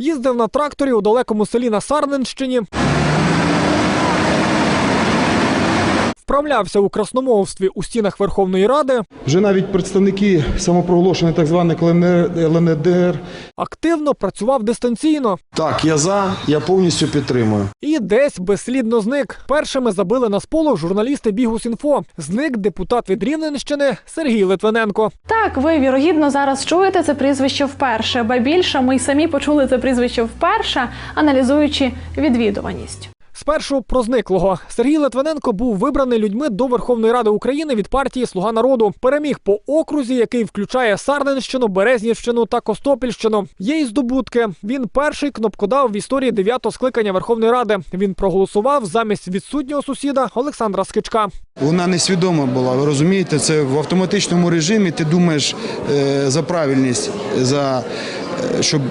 Їздив на тракторі у далекому селі на Сарненщині. Вправлявся у красномовстві у стінах Верховної Ради, Вже навіть представники самопроголошеної так званих ЛНДР активно працював дистанційно Так, я за, я повністю підтримую. і десь безслідно зник. Першими забили на сполох журналісти Бігус.Інфо. Зник депутат від Рівненщини Сергій Литвиненко. Так, ви вірогідно зараз чуєте це прізвище вперше, ба більше ми й самі почули це прізвище вперше, аналізуючи відвідуваність. Спершу про зниклого Сергій Литвиненко був вибраний людьми до Верховної Ради України від партії Слуга народу. Переміг по окрузі, який включає Сарненщину, Березнівщину та Костопільщину. Є й здобутки. Він перший кнопкодав в історії дев'ятого скликання Верховної Ради. Він проголосував замість відсутнього сусіда Олександра Скичка. Вона несвідома була, ви розумієте, це в автоматичному режимі. Ти думаєш е, за правильність, за е, щоб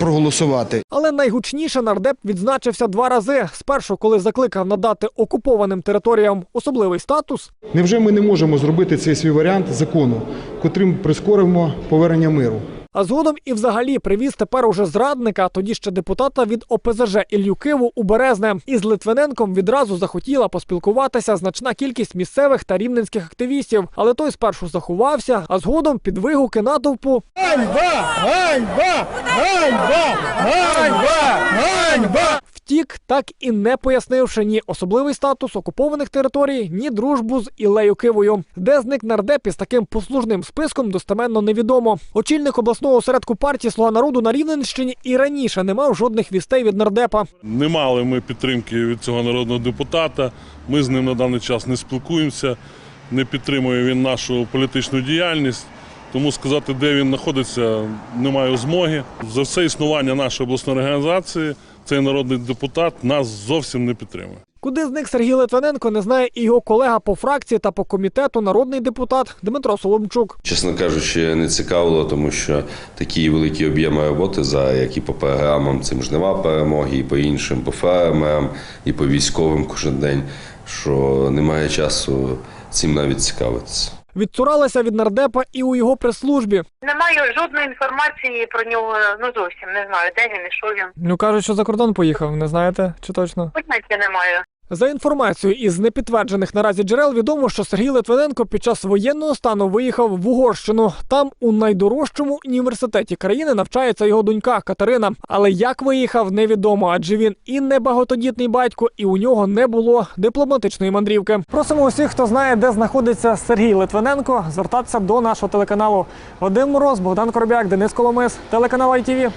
проголосувати. Але найгучніше нардеп відзначився два рази. Спершу, коли закликав надати окупованим територіям особливий статус, Невже ми не можемо зробити цей свій варіант закону, котрим прискоримо повернення миру? А згодом і взагалі привіз тепер уже зрадника, тоді ще депутата від ОПЗЖ Ілью Киву у Березне. Із Литвиненком відразу захотіла поспілкуватися значна кількість місцевих та рівненських активістів. Але той спершу заховався, а згодом під вигуки натовпу втік, так і не пояснивши ні особливий статус окупованих територій, ні дружбу з Ілею Кивою. Де зник нардеп із таким послужним списком достеменно невідомо. Очільник обласного осередку партії Слуга народу на Рівненщині і раніше не мав жодних вістей від нардепа. Не мали ми підтримки від цього народного депутата. Ми з ним на даний час не спілкуємося, не підтримує він нашу політичну діяльність. Тому сказати, де він знаходиться, немає змоги. За все існування нашої обласної організації цей народний депутат нас зовсім не підтримує. Куди зник Сергій Литвиненко, не знає і його колега по фракції та по комітету народний депутат Дмитро Соломчук. Чесно кажучи, не цікавило, тому що такі великі об'єми роботи, за як і по програмам, цим жнива перемоги, і по іншим, по ФРМ, і по військовим кожен день, що немає часу цим навіть цікавитися. Відцуралася від нардепа і у його прес-службі. Немає жодної інформації про нього. Ну зовсім не знаю, де він і що він. Ну кажуть, що за кордон поїхав. Не знаєте чи точно? Поняття немає. За інформацією із непідтверджених наразі джерел відомо, що Сергій Литвиненко під час воєнного стану виїхав в Угорщину. Там у найдорожчому університеті країни навчається його донька Катерина. Але як виїхав, невідомо, адже він і не багатодітний батько, і у нього не було дипломатичної мандрівки. Просимо усіх, хто знає, де знаходиться Сергій Литвиненко, звертатися до нашого телеканалу. Вадим Мороз, Богдан Коробяк, Денис Коломис, телеканал ITV.